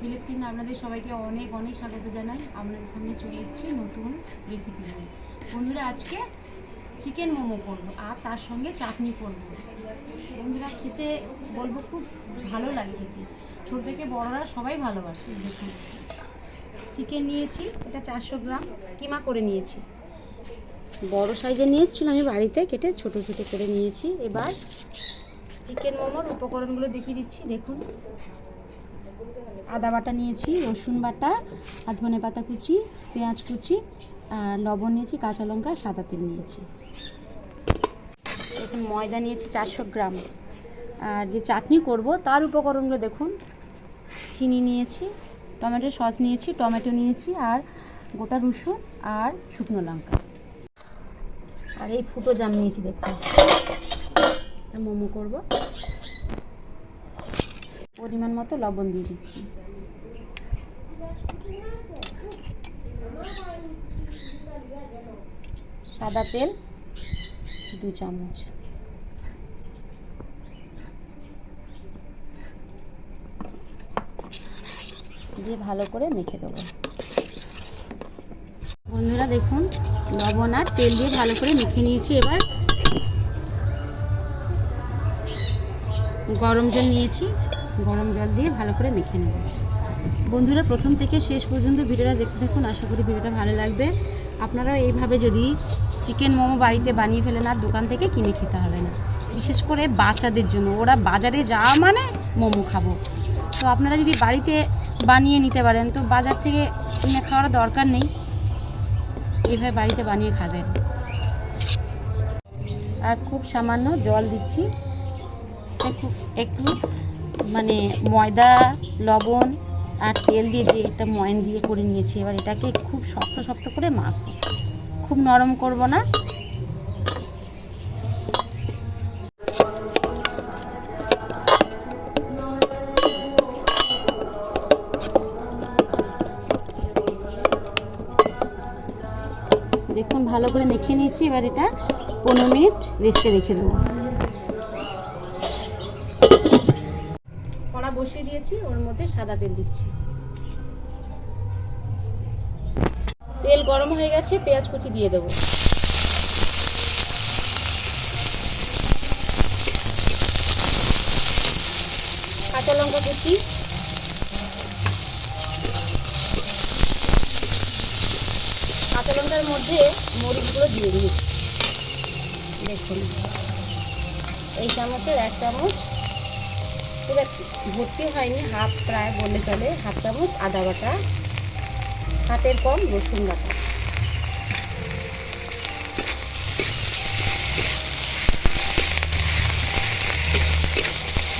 Village king আপনাদের সবাইকে অনেক অনেক স্বাগত জানাই। আপনাদের সামনে চলে এসেছি নতুন রেসিপি নিয়ে। বন্ধুরা, আজকে চিকেন মোমো করব আর তার সঙ্গে চাটনি করব। বন্ধুরা, খেতে বলব খুব ভালো লাগে খেতে। ছোট থেকে বড়রা সবাই ভালোবাসে। দেখুন চিকেন নিয়েছি, এটা চারশো গ্রাম। কিমা করে নিয়েছি? বড় সাইজে নিয়ে এসেছিলাম আমি বাড়িতে, কেটে ছোট ছোট করে নিয়েছি। এবার চিকেন মোমোর উপকরণগুলো দেখিয়ে দিচ্ছি। দেখুন। আদা বাটা নিয়েছি, রসুন বাটা, আর ধনে পাতা কুচি, পেঁয়াজ কুচি, আর লবণ নিয়েছি, কাঁচা লঙ্কা, সাদা তেল নিয়েছি। দেখুন ময়দা নিয়েছি চারশো গ্রাম। আর যে চাটনি করব, তার উপকরণগুলো দেখুন। চিনি নিয়েছি, টমেটো সস নিয়েছি, টমেটো নিয়েছি, আর গোটা রসুন আর শুকনো লঙ্কা। আর এই ফুটো জাম নিয়েছি দেখুন মোমো করব। পরিমাণ মতো লবণ দিয়ে দিচ্ছি। সাদা তেল, দু চামচ। দিয়ে ভালো করে মেখে দেবো। বন্ধুরা দেখুন, লবণ আর তেল দিয়ে ভালো করে মেখে নিয়েছি এবার। গরম জল নিয়েছি। গরম জল দিয়ে ভালো করে মেখে নেব। বন্ধুরা, প্রথম থেকে শেষ পর্যন্ত ভিডিওটা দেখতে থাকুন। আশা করি ভিডিওটা ভালো লাগবে। আপনারা এইভাবে যদি চিকেন মোমো বাড়িতে বানিয়ে ফেলেন আর দোকান থেকে কিনে খেতে হবে না। বিশেষ করে বাচ্চাদের জন্য। ওরা বাজারে যাওয়া মানে মোমো খাব। তো আপনারা যদি বাড়িতে বানিয়ে নিতে পারেন, তো বাজার থেকে কিনে খাওয়ার দরকার নেই। এইভাবে বাড়িতে বানিয়ে খাবেন। আর খুব সামান্য জল দিচ্ছি। একটু একটু মানে ময়দা, লবণ আর তেল দিয়ে যে একটা ময়ন দিয়ে করে নিয়েছি, এবার এটাকে খুব শক্ত শক্ত করে মাখ খুব নরম করব না। দেখুন, ভালো করে মেখে নিয়েছি, এবার এটা পনেরো মিনিট রেস্টে রেখে দেবো কড়া বসিয়ে দিয়েছি, ওর মধ্যে সাদা তেল দিচ্ছি। তেল গরম হয়ে গেছে, পেঁয়াজ কুচি দিয়ে দেবো। কাঁচা লঙ্কা কুচি। কাঁচা লঙ্কার মধ্যে মরিচগুলো দিয়ে দিয়েছি দেখুন, এই চামচের এক চামচ ভর্তি হয়নি হাফ প্রায় বললে চলে হাফ চামচ আদা বাটা, হাতের কম, রসুন বাটা।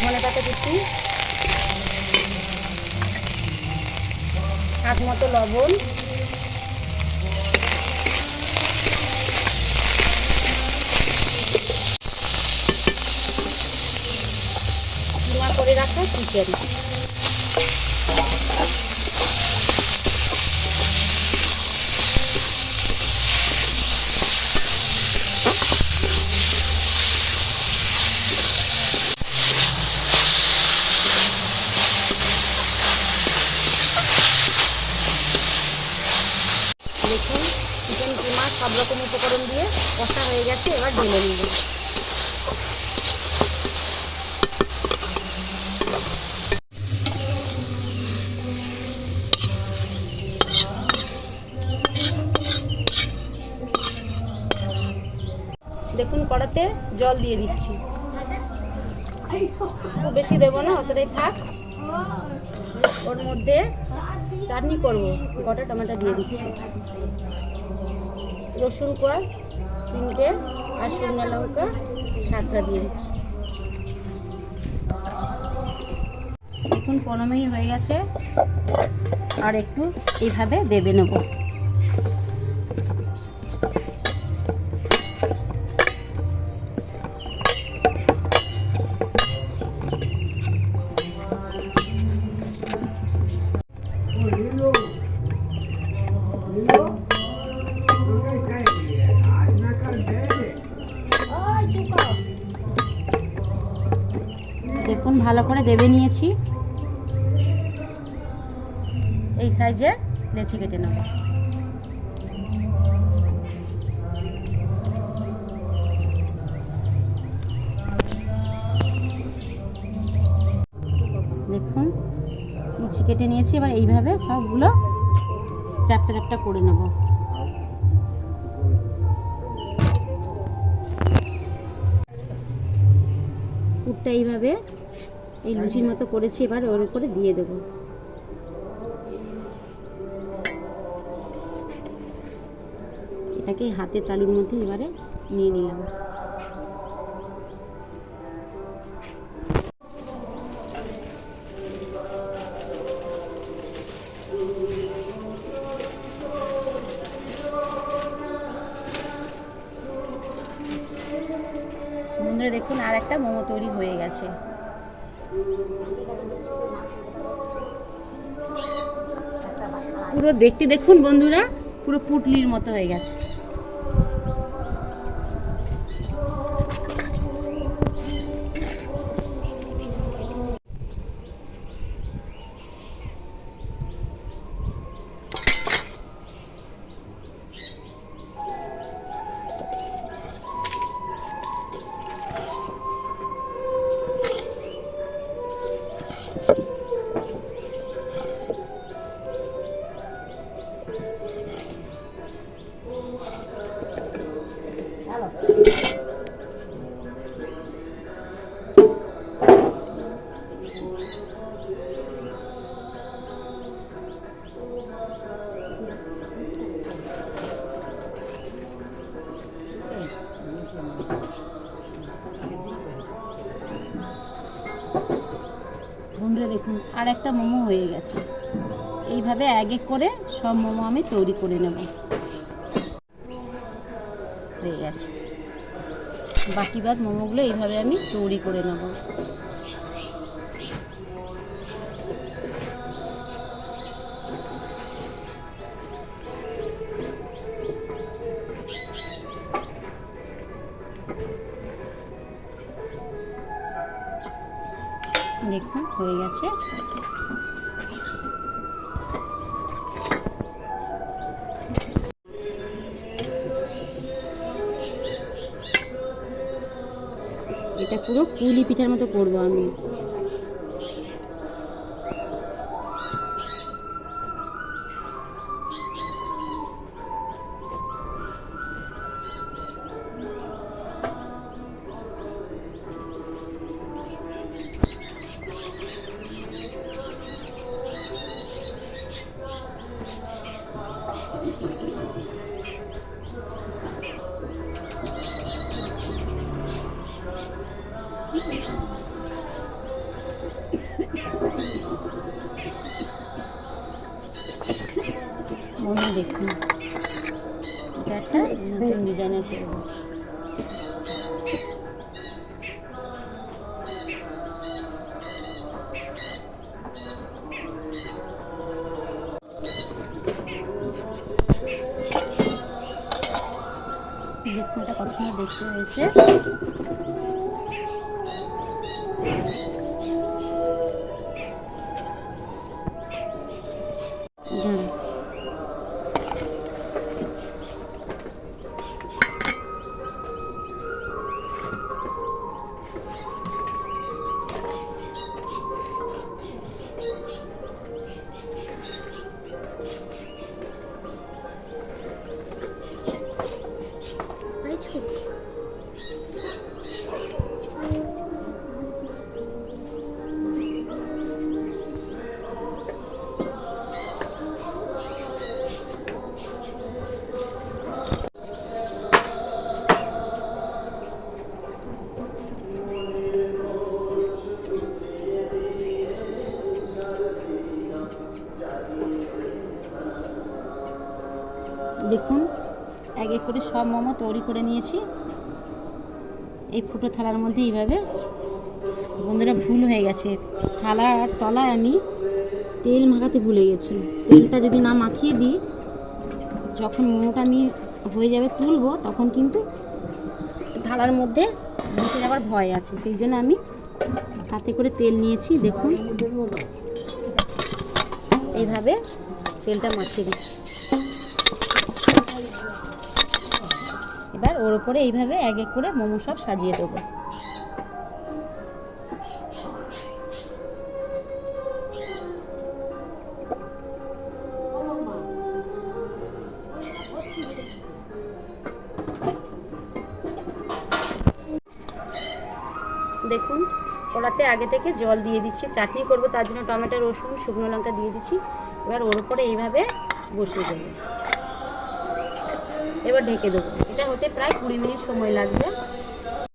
ধনে পাতা কুচি হাত মতো লবণ। রাখা দেখুন চিকেন কিমা সব রকম উপকরণ দিয়ে কষা হয়ে গেছে এবার ঢেলে নিব দেখুন কড়াতে জল দিয়ে দিচ্ছি। খুব বেশি দেবো না, অতটাই থাক। ওর মধ্যে চাটনি করব, গোটা টমেটো দিয়ে দিচ্ছি। রসুন কোয়া, তিনটে, আর শুকনো লঙ্কা, সাতটা দিয়ে দিচ্ছি। দেখুন পনেরো মিনিট হয়ে গেছে, আর একটু এইভাবে দেবে নেব। ভালো করে দেবে নিয়েছি। এই সাইজে লেচি কেটে নেব। দেখুন, লিচি কেটে নিয়েছি, এবার এইভাবে সবগুলো চ্যাপটা চ্যাপটা করে নেব। পুরটা এইভাবে এই লুচির মতো করেছি, এবার ওর উপরে দিয়ে দেবো। এটাকে হাতের তালুর মধ্যে এবারে নিয়ে নিলাম। দেখুন, আর একটা মোমো তৈরি হয়ে গেছে। পুরো দেখতে দেখুন বন্ধুরা পুরো পুটলির মতো হয়ে গেছে। হয়ে গেছে। এইভাবে এক এক করে সব মোমো আমি তৈরি করে নেব। হয়ে গেছে। বাকি বাদ মোমোগুলো এইভাবে আমি তৈরি করে নেব। দেখুন, হয়ে গেছে। এটা পুরো পুলি পিঠার মতো করব আমি। দেখুন। এটা একটা নতুন ডিজাইনের করব দেখুন এটা কত সুন্দর দেখতে হয়েছে। দেখুন, এক এক করে সব মোমো তৈরি করে নিয়েছি। এই ফুটো থালার মধ্যে এইভাবে। বন্ধুরা, ভুল হয়ে গেছে। থালার তলায় আমি তেল মাখাতে ভুলে গেছি। তেলটা যদি না মাখিয়ে দিই, যখন মোমোটা আমি হয়ে যাবে তুলবো, তখন কিন্তু থালার মধ্যে বসে যাওয়ার ভয় আছে। সেই জন্য আমি হাতে করে তেল নিয়েছি, দেখুন। এইভাবে তেলটা মাখিয়ে দিচ্ছি। ওর উপরে এইভাবে এক এক করে মোমো সব সাজিয়ে দেবো। দেখুন, কড়াতে আগে থেকে জল দিয়ে দিচ্ছি, চাটনি করব, তার জন্য টমেটো, রসুন, শুকনো লঙ্কা দিয়ে দিচ্ছি। এবার ওর উপরে এইভাবে বসিয়ে দেবো। এবার ঢেকে দেবো। এটা হতে প্রায় কুড়ি মিনিট সময় লাগবে।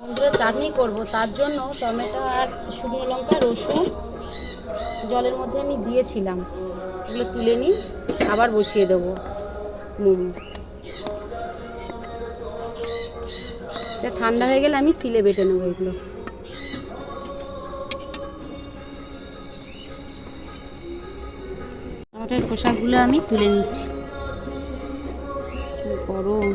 বন্ধুরা চাটনি করব, তার জন্য টমেটো আর শুকনো লঙ্কা, রসুন, জলের মধ্যে আমি দিয়েছিলাম। এগুলো তুলে নিই, আবার বসিয়ে দেবো মোমো এটা ঠান্ডা হয়ে গেলে আমি সিলে বেটে নেব এগুলো। টমেটোর খোসাগুলো আমি তুলে নিচ্ছি। গরম।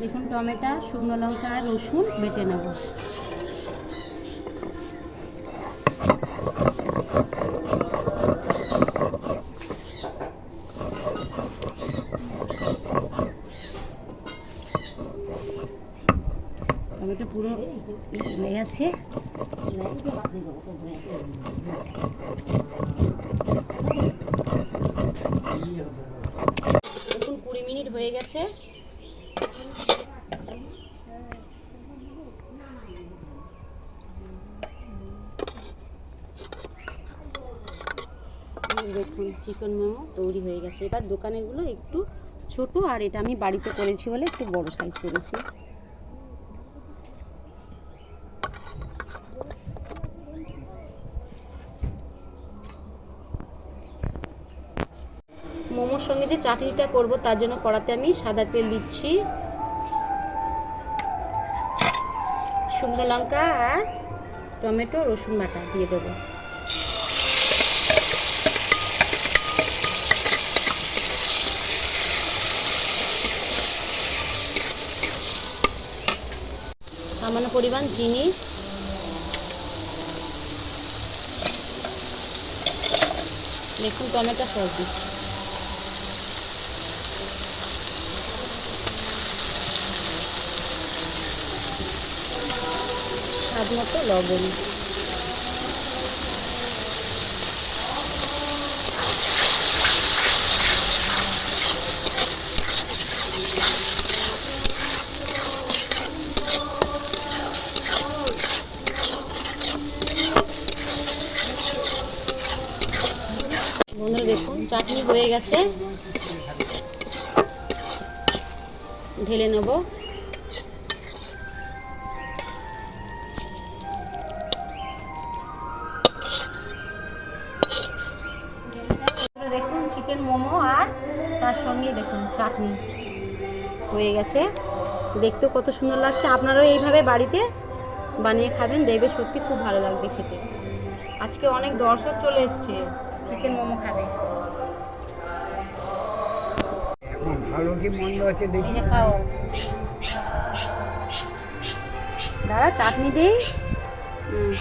দেখুন টমেটো শুকনো লঙ্কা আর রসুন বেটে নেব। টমেটো পুরো হয়ে গেছে। দেখুন, কুড়ি মিনিট হয়ে গেছে। দেখুন, চিকেন মোমো তৈরি হয়ে গেছে। এবার দোকানেরগুলো একটু ছোট, আর এটা আমি বাড়িতে করেছি বলে একটু বড় সাইজ করেছি মোমোর সঙ্গে যে চাটনিটা করব তার জন্য কড়াতে আমি সাদা তেল দিচ্ছি। শুকনো লঙ্কা আর টমেটো, রসুন বাটা দিয়ে দেবো। সামান্য পরিমাণ চিনি। দেখুন টমেটো সস দিচ্ছি। মতো লবণ। চাটনি হয়ে গেছে। ঢেলে নেব। চিকেন মোমো আর তার সঙ্গে দেখুন চাটনি হয়ে গেছে। দেখতেও কত সুন্দর লাগছে। আপনারাও এইভাবে বাড়িতে বানিয়ে খাবেন দেখবে সত্যি খুব ভালো লাগবে খেতে। আজকে অনেক দর্শক চলে এসছে চিকেন মোমো খাবে। ভালো কি মন্দ আছে দেখি। খাও। দাদা চাটনি দিই। হুম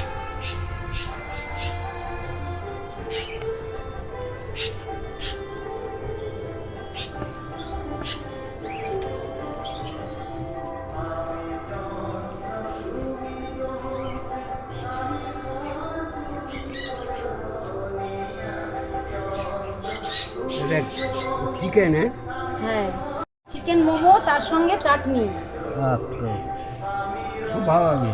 চিকেন হ্যাঁ হ্যাঁ। চিকেন মোমো তার সঙ্গে চাটনি। আচ্ছা। খুব ভালো লাগে।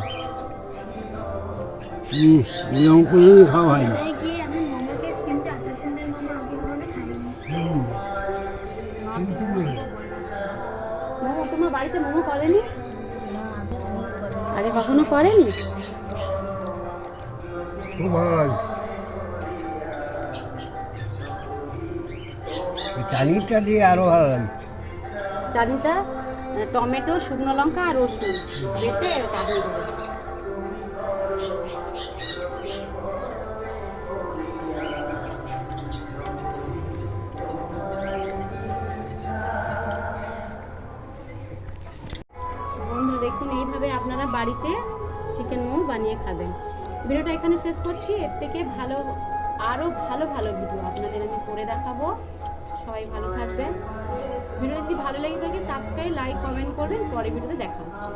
হুম এরকম কোনোদিন খাওয়া হয়নি। আমি মোমো খেয়েছি কিন্তু সুন্দর মোমো আগে কখনো খাইনি। মোমো তোমার বাড়িতে মোমো করেনি। আগে কখনো করেনি? খুব ভালো লাগে। চাটনিটা দিয়ে আরও ভালো লাগে চাটনিটা টমেটো, শুকনো লঙ্কা আর রসুন। বেটে দেখুন, এইভাবে আপনারা বাড়িতে চিকেন মোমো বানিয়ে খাবেন। ভিডিওটা এখানে শেষ করছি। এর থেকে ভালো আরও ভালো ভালো ভিডিও আপনাদের আমি করে দেখাবো। সবাই ভালো থাকবেন। ভিডিওটা যদি ভালো লেগে থাকে সাবস্ক্রাইব লাইক কমেন্ট করবেন। পরে ভিডিওতে দেখা হচ্ছে।